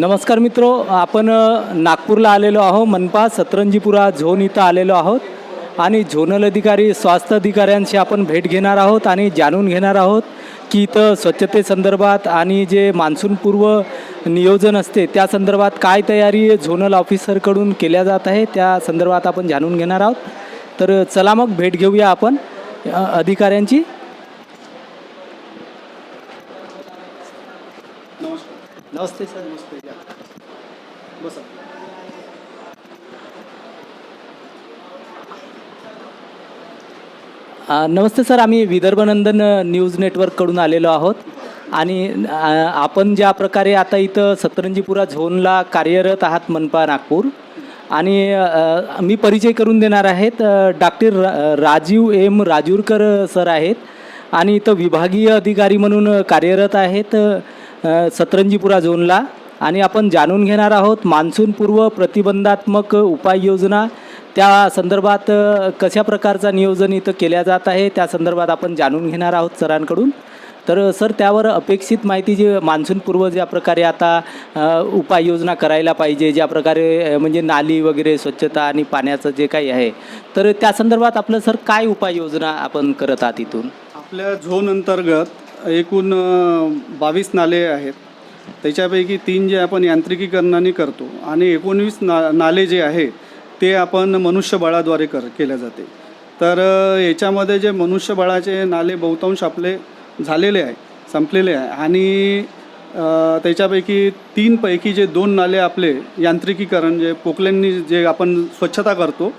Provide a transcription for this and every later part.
नमस्कार मित्रो आपण नागपूरला आलेलो आहोत मनपा सतरंजीपुरा झोन इथं आलेलो आहोत. आणि झोनल अधिकारी स्वास्थ्य अधिकाऱ्यांशी आपण भेट घेणार आहोत आणि जाणून घेणार आहोत की इथं स्वच्छतेसंदर्भात आणि जे मान्सूनपूर्व नियोजन असते त्या संदर्भात काय तयारी झोनल ऑफिसरकडून केल्या जात आहे त्या संदर्भात आपण जाणून घेणार आहोत. तर चला मग भेट घेऊया आपण अधिकाऱ्यांची. नमस्ते सर बसा. नमस्ते सर आम्ही विदर्भनंदन न्यूज नेटवर्ककडून आलेलो आहोत. आणि आपण ज्या प्रकारे आता इथं सतरंजीपुरा झोनला कार्यरत आहात मनपा नागपूर आणि मी परिचय करून देणार आहेत doctor Rajiv M Rajurkar sir आहेत. आणि इथं विभागीय अधिकारी म्हणून कार्यरत आहेत सतरंजीपुरा झोनला. आणि आपण जाणून घेणार आहोत मान्सूनपूर्व प्रतिबंधात्मक उपाययोजना. त्या संदर्भात कशा प्रकारचा नियोजन इथं केल्या जात आहे त्या संदर्भात आपण जाणून घेणार आहोत सरांकडून. तर सर त्यावर अपेक्षित माहिती जी मान्सूनपूर्व ज्या प्रकारे आता उपाययोजना करायला पाहिजे ज्या प्रकारे म्हणजे नाली वगैरे स्वच्छता आणि पाण्याचं जे काही आहे तर त्या संदर्भात आपलं सर काय उपाययोजना आपण करत आहात इथून? आपल्या झोन अंतर्गत एकूण बावीस नाले आहेत. त्याच्यापैकी तीन जे आपण यांत्रिकीकरणाने करतो आणि एकोणवीस ना नाले जे आहे ते आपण मनुष्यबळाद्वारे कर केल्या जाते. तर याच्यामध्ये जे मनुष्यबळाचे नाले बहुतांश आपले झालेले आहे संपलेले आहे आणि त्याच्यापैकी तीनपैकी जे दोन नाले आपले यांत्रिकीकरण जे पोकलेंनी जे आपण स्वच्छता करतो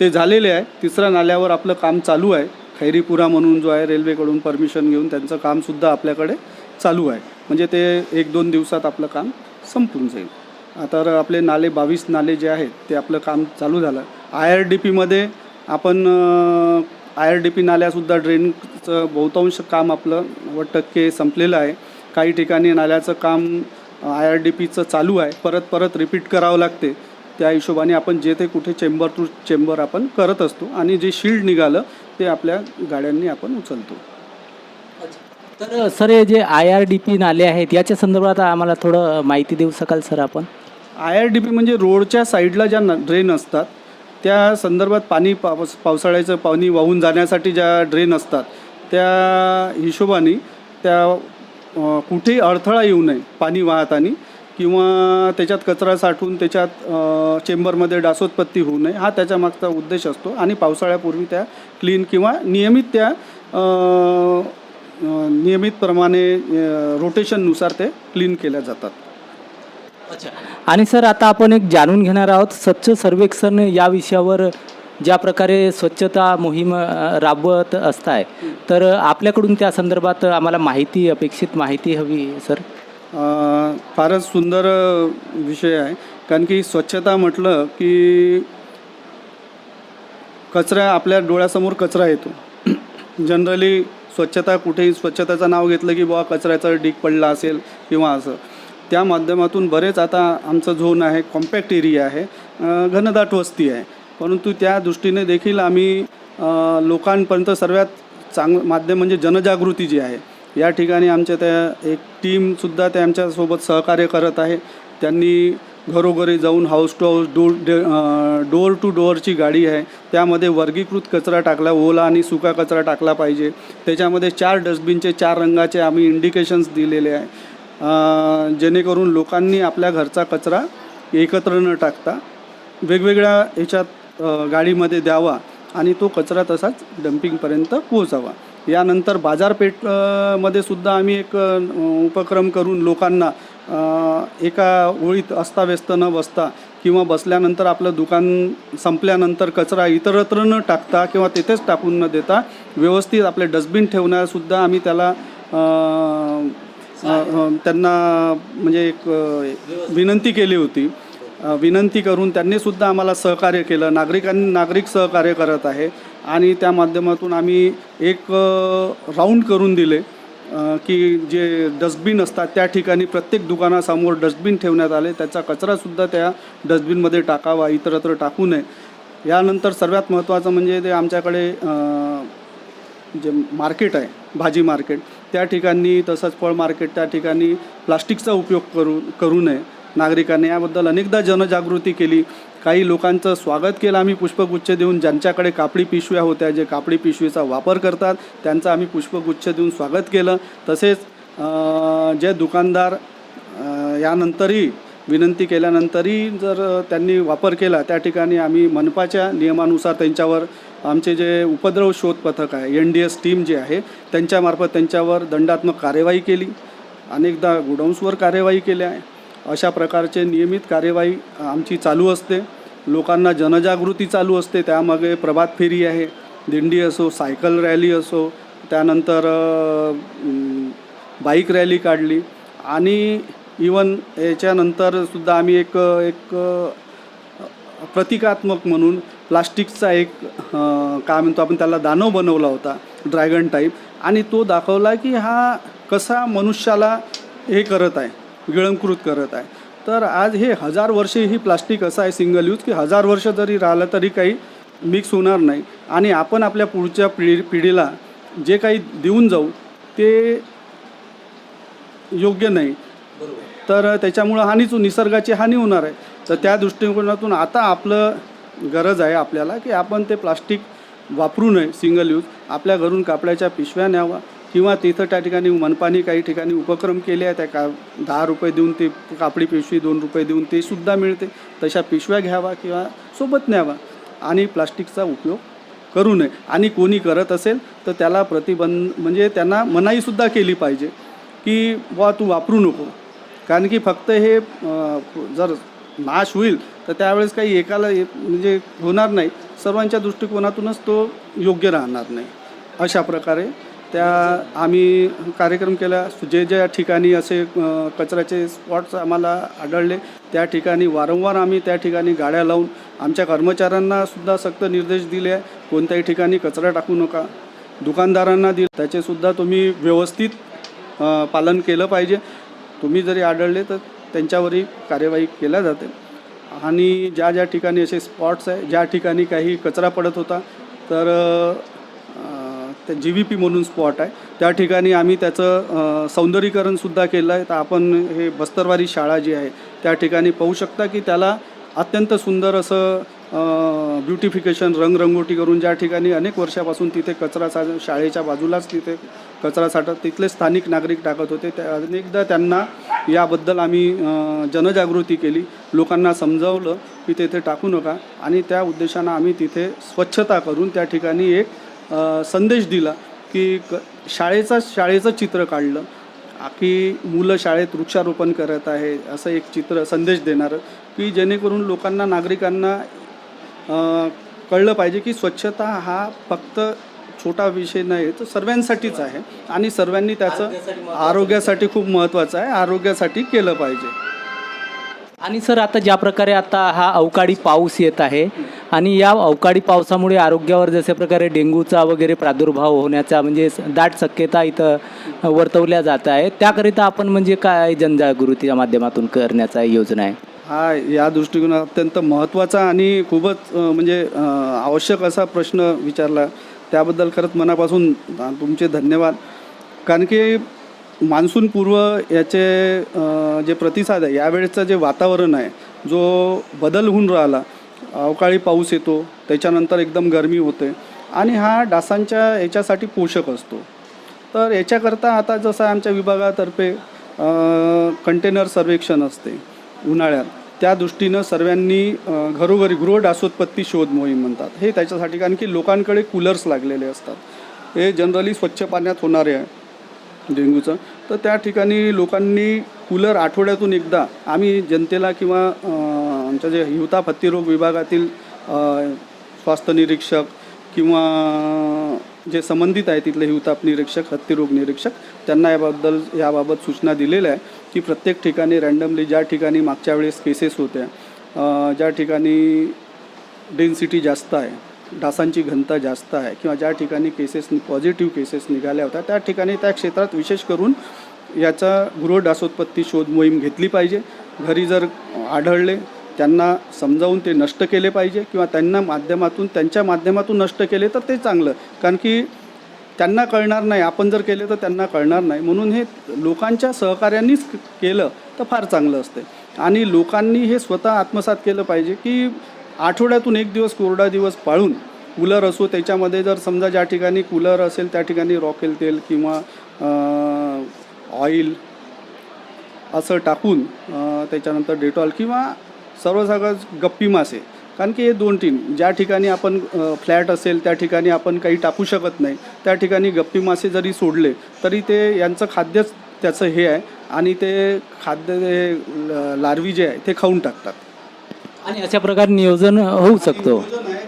ते झालेले आहे. तिसऱ्या नाल्यावर आपलं काम चालू आहे. खैरीपुरा म्हणून जो आहे रेल्वेकडून परमिशन घेऊन त्यांचं कामसुद्धा आपल्याकडे चालू आहे. म्हणजे ते एक दोन दिवसात आपलं काम संपून जाईल. आता आपले नाले बावीस नाले जे आहेत ते आपलं काम चालू झालं. आय आर डी पीमध्ये आपण आय आर डी पी नाल्यासुद्धा ड्रेनचं बहुतांश काम आपलं नव्वद टक्के संपलेलं आहे. काही ठिकाणी नाल्याचं काम आय आर डी पीचं चालू आहे. परत परत रिपीट करावं लागते. त्या हिशोबाने आपण जे ते कुठे चेंबर टू चेंबर आपण करत असतो आणि जे शिल्ड निघालं ते आपल्या गाड्यांनी आपण उचलतो. तर सर हे जे आय आर डी पी नाले आहेत याच्या संदर्भात आम्हाला थोडं माहिती देऊ शकाल सर आपण? आय आर डी पी म्हणजे रोडच्या साईडला ज्या न- ड्रेन असतात त्या संदर्भात पाणी पावस पावसाळ्याचं पाणी वाहून जाण्यासाठी ज्या ड्रेन असतात त्या हिशोबाने त्या कुठेही अडथळा येऊ नये पाणी वाहताना किंवा त्याच्यात कचरा साठून त्याच्यात चेंबरमध्ये डासोत्पत्ती होऊ नये हा त्याच्या मागचा उद्देश असतो. आणि पावसाळ्यापूर्वी त्या क्लीन किंवा नियमित त्या नियमितप्रमाणे रोटेशननुसार ते क्लीन केल्या जातात. अच्छा. आणि सर आता आपण एक जाणून घेणार आहोत स्वच्छ सर्वेक्षण या विषयावर ज्या प्रकारे स्वच्छता मोहीम राबवत असताय. तर आपल्याकडून त्या संदर्भात आम्हाला माहिती अपेक्षित माहिती हवी सर. फारच सुंदर विषय आहे. कारण की स्वच्छता म्हटलं की कचरा आपल्या डोळ्यासमोर कचरा येतो. जनरली स्वच्छता कुठेही स्वच्छतेचं नाव घेतलं की बुवा कचऱ्याचा डीग पडला असेल किंवा असं. त्या माध्यमातून बरेच आता आमचं झोन आहे कॉम्पॅक्ट एरिया आहे घनदाट वस्ती आहे. परंतु त्या दृष्टीने देखील आम्ही लोकांपर्यंत सर्वात चांग माध्यम म्हणजे जनजागृती जी आहे या ठिकाणी आमच्या त्या एक टीमसुद्धा त्या आमच्यासोबत सहकार्य करत आहे. त्यांनी घरोघरी जाऊन हाऊस टू हाऊस डोर डे डोअर टू डोअरची गाडी आहे. त्यामध्ये वर्गीकृत कचरा टाकला ओला आणि सुका कचरा टाकला पाहिजे. त्याच्यामध्ये चार डस्टबिनचे चार रंगाचे आम्ही इंडिकेशन्स दिलेले आहे. जेणेकरून लोकांनी आपल्या घरचा कचरा एकत्र न टाकता वेगवेगळ्या ह्याच्यात गाडीमध्ये द्यावा आणि तो कचरा तसाच डम्पिंगपर्यंत पोहोचावा. यानंतर बाजारपेठमध्ये सुद्धा आम्ही एक उपक्रम करून लोकांना एका ओळीत अस्ताव्यस्त न बसता किंवा बसल्यानंतर आपलं दुकान संपल्यानंतर कचरा इतरत्र न टाकता किंवा तिथेच टाकून न देता व्यवस्थित आपले डस्टबिन ठेवण्यासुद्धा आम्ही त्याला त्यांना म्हणजे एक विनंती केली होती. विनंती करून त्यांनीसुद्धा आम्हाला सहकार्य केलं. नागरिकांनी नागरिक सहकार्य करत आहे. आणि त्या माध्यमातून आम्ही एक राऊंड करून दिले. की जे डस्टबिन असतात त्या ठिकाणी प्रत्येक दुकानासमोर डस्टबिन ठेवण्यात आले. त्याचा कचरासुद्धा त्या डस्टबिनमध्ये टाकावा इतरत्र टाकू नये. यानंतर सर्वात महत्त्वाचं म्हणजे ते आमच्याकडे जे मार्केट आहे भाजी मार्केट त्या ठिकाणी तसंच फळ मार्केट त्या ठिकाणी प्लास्टिकचा उपयोग करू करू नये नागरिकांनी. याबद्दल अनेकदा जनजागृती केली. काही लोकांचं स्वागत केलं आम्ही पुष्पगुच्छ देऊन. ज्यांच्याकडे कापडी पिशव्या होत्या जे कापडी पिशवीचा वापर करतात त्यांचं आम्ही पुष्पगुच्छ देऊन स्वागत केलं. तसेच जे दुकानदार यानंतरही विनंती केल्यानंतरही जर त्यांनी वापर केला त्या ठिकाणी आम्ही मनपाच्या नियमानुसार त्यांच्यावर आमचे जे उपद्रव शोध पथक आहे एन डी एस टीम जे आहे त्यांच्यामार्फत त्यांच्यावर दंडात्मक कार्यवाही केली. अनेकदा गुडाऊन्सवर कार्यवाही केल्या. आहे अशा प्रकारचे नियमित कार्यवाही आमची चालू असते. लोकांना जनजागृती चालू असते. त्यामागे प्रभात फेरी आहे. दिंडी असो सायकल रॅली असो त्यानंतर बाईक रॅली काढली. आणि इवन याच्यानंतरसुद्धा आम्ही एक एक प्रतिकात्मक म्हणून प्लास्टिकचा एक काय म्हणतो आपण त्याला दानव बनवला होता. Dragon type. आणि तो दाखवला की हा कसा मनुष्याला हे करत आहे. गिळंकृत करत आहे. तर आज हे हजार वर्षे ही प्लास्टिक असं आहे सिंगल यूज की हजार वर्ष जरी राहिलं तरी काही मिक्स होणार नाही. आणि आपण आपल्या पुढच्या पिढी पिढीला जे काही देऊन जाऊ ते योग्य नाही. तर त्याच्यामुळं हानीच निसर्गाची हानी होणार आहे. तर त्या दृष्टिकोनातून आता आपलं गरज आहे आपल्याला की आपण ते प्लास्टिक वापरू नये सिंगल यूज आपल्या घरून कापडाच्या पिशव्या न्यावा किंवा तिथं त्या ठिकाणी मनपानी काही ठिकाणी उपक्रम केले आहेत त्या का दहा रुपये देऊन ते कापडी पिशवी दोन रुपये देऊन ते सुद्धा मिळते. तशा पिशव्या घ्यावा किंवा सोबत न्यावा आणि प्लास्टिकचा उपयोग करू नये. आणि कोणी करत असेल तर त्याला प्रतिबंध म्हणजे त्यांना मनाईसुद्धा केली पाहिजे की बुवा तू वापरू नको. कारण की फक्त हे जर नाश होईल तर त्यावेळेस काही एकाला म्हणजे होणार नाही. सर्वांच्या दृष्टिकोनातूनच तो योग्य राहणार नाही. अशा प्रकारे त्या आम्ही कार्यक्रम केला. जे ज्या ठिकाणी असे कचऱ्याचे स्पॉट्स आम्हाला आढळले त्या ठिकाणी वारंवार आम्ही त्या ठिकाणी गाड्या लावून आमच्या कर्मचाऱ्यांना सुद्धा सक्त निर्देश दिले. आहे कोणत्याही ठिकाणी कचरा टाकू नका. दुकानदारांना दिल. त्याचेसुद्धा तुम्ही व्यवस्थित पालन केलं पाहिजे. तुम्ही जरी आढळले तर त्यांच्यावरही कार्यवाही केल्या जाते. आणि ज्या ज्या ठिकाणी असे स्पॉट्स आहे ज्या ठिकाणी काही कचरा पडत होता तर त्या जी व्ही पी म्हणून स्पॉट आहे. त्या ठिकाणी आम्ही त्याचं सौंदर्यीकरणसुद्धा केलं आहे. तर आपण हे बस्तरवारी शाळा जी आहे त्या ठिकाणी पाहू शकता की त्याला अत्यंत सुंदर असं ब्युटिफिकेशन रंगरंगोटी करून ज्या ठिकाणी अनेक वर्षापासून तिथे कचरा सा शाळेच्या बाजूलाच तिथे कचरा साठत तिथले स्थानिक नागरिक टाकत होते. त्या अनेकदा त्यांना याबद्दल आम्ही जनजागृती केली. लोकांना समजावलं की तेथे टाकू नका. आणि त्या उद्देशानं आम्ही तिथे स्वच्छता करून त्या ठिकाणी एक संदेश दिला की क शाळेचा शाळेचं चित्र काढलं. की मुलं शाळेत वृक्षारोपण करत आहे असं एक चित्र संदेश देणारं की जेणेकरून लोकांना नागरिकांना कळलं पाहिजे की स्वच्छता हा फक्त छोटा विषय नाही तर सर्वांसाठीच आहे आणि सर्वांनी त्याचं आरोग्यासाठी खूप महत्त्वाचं आहे आरोग्यासाठी केलं पाहिजे. आणि सर आता ज्या प्रकारे आता हा अवकाळी पाऊस येत आहे आणि या अवकाळी पावसामुळे आरोग्यावर जशा प्रकारे डेंग्यूचा वगैरे प्रादुर्भाव होण्याचा म्हणजे दाट शक्यता इथं वर्तवल्या जात आहे त्याकरिता आपण म्हणजे काय जनजागृतीच्या माध्यमातून करण्याचा योजना आहे? हा या दृष्टिकोन अत्यंत महत्त्वाचा आणि खूपच म्हणजे आवश्यक असा प्रश्न विचारला. त्याबद्दल खरंच मनापासून तुमचे धन्यवाद. कारण की मान्सूनपूर्व याचे जे प्रतिसाद आहे यावेळेचं जे वातावरण आहे जो बदल होऊन राहिला अवकाळी पाऊस येतो त्याच्यानंतर एकदम गरमी होते. आणि हा डासांच्या याच्यासाठी पोषक असतो. तर याच्याकरता आता जसं आमच्या विभागातर्फे कंटेनर सर्वेक्षण असते उन्हाळ्यात. त्या दृष्टीनं सर्वांनी घरोघरी गृह डासोत्पत्ती शोध मोहीम म्हणतात. हे त्याच्यासाठी कारण की लोकांकडे कूलर्स लागलेले असतात. हे जनरली स्वच्छ पाण्यात होणारे आहे डेंग्यूचं. तर त्या ठिकाणी लोकांनी कूलर आठवड्यातून एकदा आम्ही जनतेला किंवा आमच्या जे हिवता हत्तीरोग विभागातील स्वास्थ्य निरीक्षक किंवा जे संबंधित आहे तिथले हिवताप निरीक्षक हत्तीरोग निरीक्षक त्यांना याबद्दल याबाबत सूचना दिलेल्या आहे की प्रत्येक ठिकाणी रँडमली ज्या ठिकाणी मागच्या वेळेस केसेस होत्या ज्या ठिकाणी डेन्सिटी जास्त आहे डासांची घनता जास्त आहे किंवा ज्या ठिकाणी केसेस पॉझिटिव्ह केसेस निघाल्या होत्या त्या ठिकाणी त्या क्षेत्रात विशेष करून याचा गृह डासोत्पत्ती शोध मोहीम घेतली पाहिजे. घरी जर आढळले त्यांना समजावून ते नष्ट केले पाहिजे किंवा त्यांना माध्यमातून त्यांच्या माध्यमातून नष्ट केले तर ते चांगलं. कारण की त्यांना कळणार नाही आपण जर केले तर त्यांना कळणार नाही. म्हणून हे लोकांच्या सहकार्यांनीच केलं तर फार चांगलं असते. आणि लोकांनी हे स्वतः आत्मसात केलं पाहिजे की आठवड्यातून एक दिवस कोरडा दिवस पाळून कूलर असो त्याच्यामध्ये जर समजा ज्या ठिकाणी कूलर असेल त्या ठिकाणी रॉकेल तेल किंवा ऑइल असं टाकून त्याच्यानंतर डेटॉल किंवा सर्वसाधारण गप्पी मासे. कारण की हे दोन तीन ज्या ठिकाणी आपण फ्लॅट असेल त्या ठिकाणी आपण काही टाकू शकत नाही. त्या ठिकाणी गप्पी मासे जरी सोडले तरी ते यांचं खाद्यच त्याचं हे आहे आणि ते खाद्य लार्वी जे आहे ते खाऊन टाकतात. आणि अशा प्रकारे नियोजन होऊ शकतो.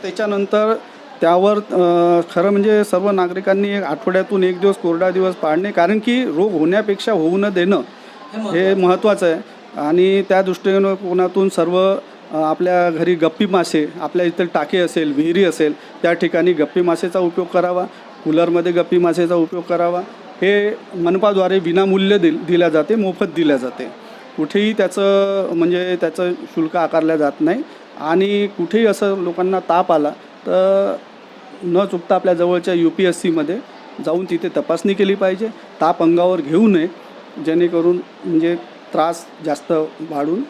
त्याच्यानंतर त्यावर खरं म्हणजे सर्व नागरिकांनी एक आठवड्यातून एक दिवस कोरडा दिवस पाळणे कारण की रोग होण्यापेक्षा होऊ न देणं हे महत्त्वाचं आहे. आणि त्या दृष्टिकोनातून सर्व आपल्या घरी गप्पी मासे आपल्या इथे टाके असेल विहिरी असेल त्या ठिकाणी गप्पी मासेचा उपयोग करावा कूलरमध्ये गप्पी मासेचा उपयोग करावा. हे मनपाद्वारे विनामूल्य दिल दिल्या जाते मोफत दिल्या जाते. कुठेही त्याचं म्हणजे त्याचं शुल्क आकारल्या जात नाही. आणि कुठेही असं लोकांना ताप आला तर न चुकता आपल्या जवळच्या यू पी एस सीमध्ये जाऊन तिथे तपासणी केली पाहिजे. ताप अंगावर घेऊ नये. जेणेकरून म्हणजे त्रास जास्त वाढून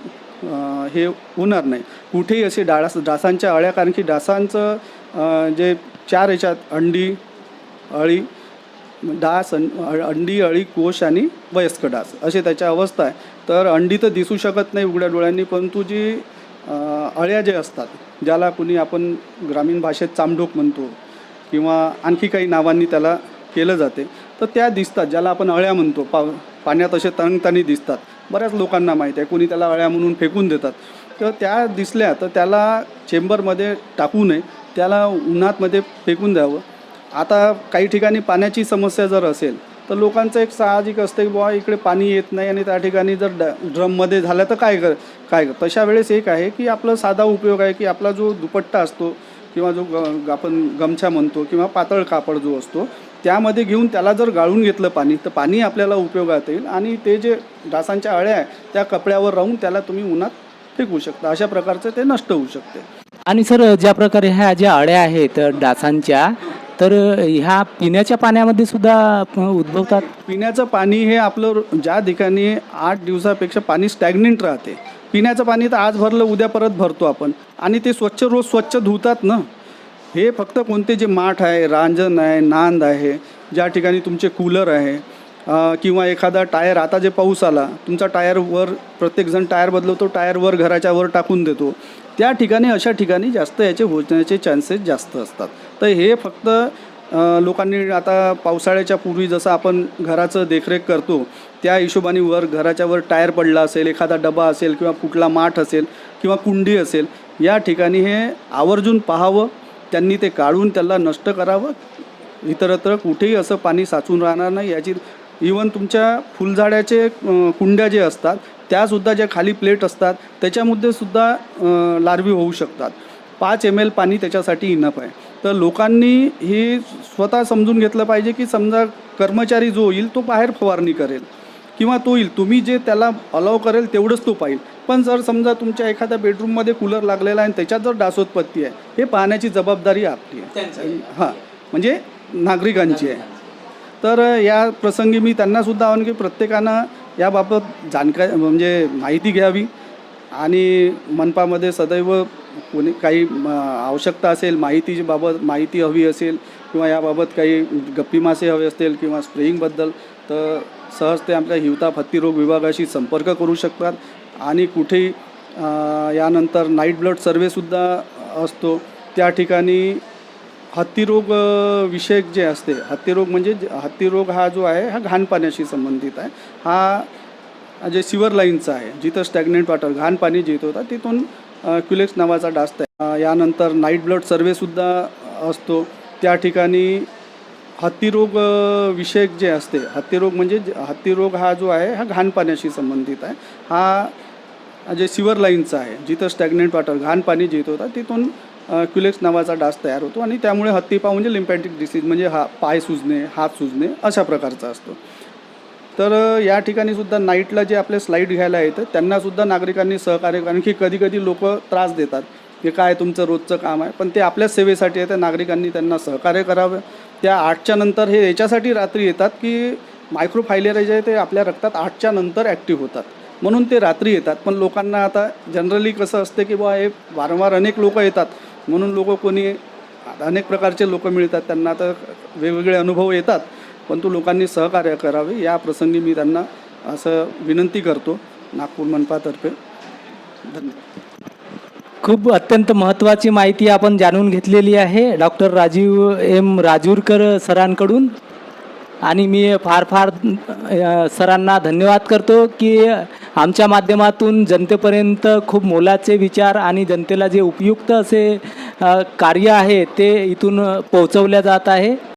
हे होणार नाही. कुठेही असे डाळास डासांच्या अळ्या कारण की डासांचं जे चार याच्यात अंडी अळी डास अं- अंडी अळी कोश आणि वयस्क डास असे त्याच्या अवस्था आहे. तर अंडी तर दिसू शकत नाही उघड्या डोळ्यांनी परंतु जी अळ्या जे असतात ज्याला कुणी आपण ग्रामीण भाषेत चामडोक म्हणतो किंवा आणखी काही नावांनी त्याला केलं जाते तर त्या दिसतात ज्याला आपण अळ्या म्हणतो. पा पाण्यात असे तरंगतानी दिसतात. बऱ्याच लोकांना माहीत आहे. कोणी त्याला अळ्या म्हणून फेकून देतात. तर त्या दिसल्या तर त्याला चेंबरमध्ये टाकू नये. त्याला उन्हातमध्ये फेकून द्यावं. आता काही ठिकाणी पाण्याची समस्या जर असेल तर लोकांचं एक साहजिक असतं की बुवा इकडे पाणी येत नाही आणि त्या ठिकाणी जर ड ड्रममध्ये झालं तर काय कर काय कर? तशा वेळेस एक आहे की आपला साधा उपयोग आहे की आपला जो दुपट्टा असतो किंवा जो ग ग- आपण गमछा म्हणतो किंवा पातळ कापड जो असतो त्यामध्ये घेऊन त्याला जर गाळून घेतलं पाणी तर पाणी आपल्याला उपयोगात येईल आणि ते जे डासांच्या अळ्या आहे त्या कपड्यावर राहून त्याला तुम्ही उन्हात फेकू शकता. अशा प्रकारचं ते नष्ट होऊ शकते. आणि सर ज्या प्रकारे ह्या ज्या अळ्या आहेत डासांच्या तर ह्या पिण्याच्या पाण्यामध्ये सुद्धा उद्भवतात? पिण्याचं पाणी हे आपलं ज्या ठिकाणी आठ दिवसापेक्षा पाणी स्टॅग्नेंट राहते. पिण्याचं पाणी तर आज भरलं उद्या परत भरतो आपण. आणि ते स्वच्छ रोज स्वच्छ धुतात ना? हे फक्त कोणते जे माठ आहे रांजण आहे नांद आहे ज्या ठिकाणी तुमचे कूलर आहे किंवा एखादा टायर आता जे पाऊस आला तुमचा टायर वर प्रत्येकजण टायर बदलवतो टायर वर घराच्या वर टाकून देतो. त्या ठिकाणी अशा ठिकाणी जास्त याचे होण्याचे चान्सेस जास्त असतात. तर हे फक्त लोकांनी आता पावसाळ्याच्या पूर्वी जसं आपण घराचं देखरेख करतो त्या हिशोबाने वर घराच्या वर टायर पडला असेल एखादा डबा असेल किंवा कुठला माठ असेल किंवा कुंडी असेल या ठिकाणी हे आवर्जून पाहावं त्यांनी ते काढून त्याला नष्ट करावं. इतरत्र कुठेही असं पाणी साचून राहणार नाही. याची इवन तुमच्या फुलझाडाचे कुंड्या जे असतात त्यासुद्धा ज्या खाली प्लेट असतात त्याच्यामध्ये सुद्धा लार्वी होऊ शकतात. पाच एम एल पाणी त्याच्यासाठी इनफ आहे. तर लोकांनी हे स्वतः समजून घेतलं पाहिजे की समजा कर्मचारी जो येईल तो बाहेर फवारणी करेल. किंवा तो येईल तुम्ही जे त्याला अलाव करेल तेवढंच तो पाहिल. पण जर समजा तुमच्या एखाद्या बेडरूममध्ये कूलर लागलेला आहे आणि त्याच्यात जर डासोत्पत्ती आहे हे पाहण्याची जबाबदारी आपली आहे. हां म्हणजे नागरिकांची आहे. तर या प्रसंगी मी त्यांनासुद्धा आव्हान की प्रत्येकानं याबाबत जाणकारी म्हणजे माहिती घ्यावी. आणि मनपामध्ये सदैव कोणी काही आवश्यकता असेल माहितीची बाबत माहिती हवी असेल किंवा याबाबत काही गप्पी मासे हवे असतील किंवा स्प्रेईंगबद्दल तर सहज ते आपल्या हिवताप हत्तीरोग विभागाशी संपर्क करू शकतात. आणि कुठेही यानंतर नाईट ब्लड सर्वेसुद्धा असतो. त्या ठिकाणी हत्तीरोग विषयक जे असते हत्तीरोग म्हणजे हत्तीरोग हा जो आहे हा घाण पाण्याशी संबंधित आहे. हा जे सिवर लाईनचा आहे जिथं स्टॅग्नेंट वॉटर घाण पाणी जिथं होतं तिथून क्युलेक्स नावाचा डास्त आहे यानंतर नाईट ब्लड सर्वेसुद्धा असतो. त्या ठिकाणी हत्तीरोग विषयक जे असते हत्तीरोग म्हणजे हत्तीरोग हा जो आहे हा घाण पाण्याशी संबंधित आहे. हा जे सिवर लाईनचा आहे जिथं स्टॅग्नेंट वॉटर घाण पाणी जिथं होतं तिथून क्युलेक्स नावाचा डास तयार होतो आणि त्यामुळे हत्तीपाव म्हणजे लिम्पॅटिक डिसीज म्हणजे हा पाय सुजणे हात सुजणे अशा प्रकारचा असतो. तर या ठिकाणी सुद्धा नाईटला जे आपले स्लाईड घ्यायला येतं त्यांनासुद्धा नागरिकांनी सहकार्य कारण की कधी कधी लोक त्रास देतात. हे काय तुमचं रोजचं काम आहे पण ते आपल्याच सेवेसाठी आहे तर नागरिकांनी त्यांना सहकार्य करावं. त्या आठच्या नंतर हे याच्यासाठी रात्री येतात की मायक्रोफायलेरिया जे आहे ते आपल्या रक्तात आठच्या नंतर ॲक्टिव्ह होतात. म्हणून ते रात्री येतात. पण लोकांना आता जनरली कसं असते की बुवा हे वारंवार अनेक लोक येतात. म्हणून लोक कोणी अनेक प्रकारचे लोक मिळतात. त्यांना आता वेगवेगळे अनुभव येतात. परंतु लोकांनी सहकार्य करावे. या प्रसंगी मी त्यांना असं विनंती करतो. नागपूर मनपातर्फे धन्यवाद. खूप अत्यंत महत्त्वाची माहिती आपण जाणून घेतलेली आहे डॉक्टर राजीव एम राजूरकर सरांकडून. आणि मी फार फार सरांना धन्यवाद करतो की आमच्या माध्यमातून जनतेपर्यंत खूप मोलाचे विचार आणि जनतेला जे उपयुक्त असे कार्य आहे ते इथून पोहोचवल्या जात आहे.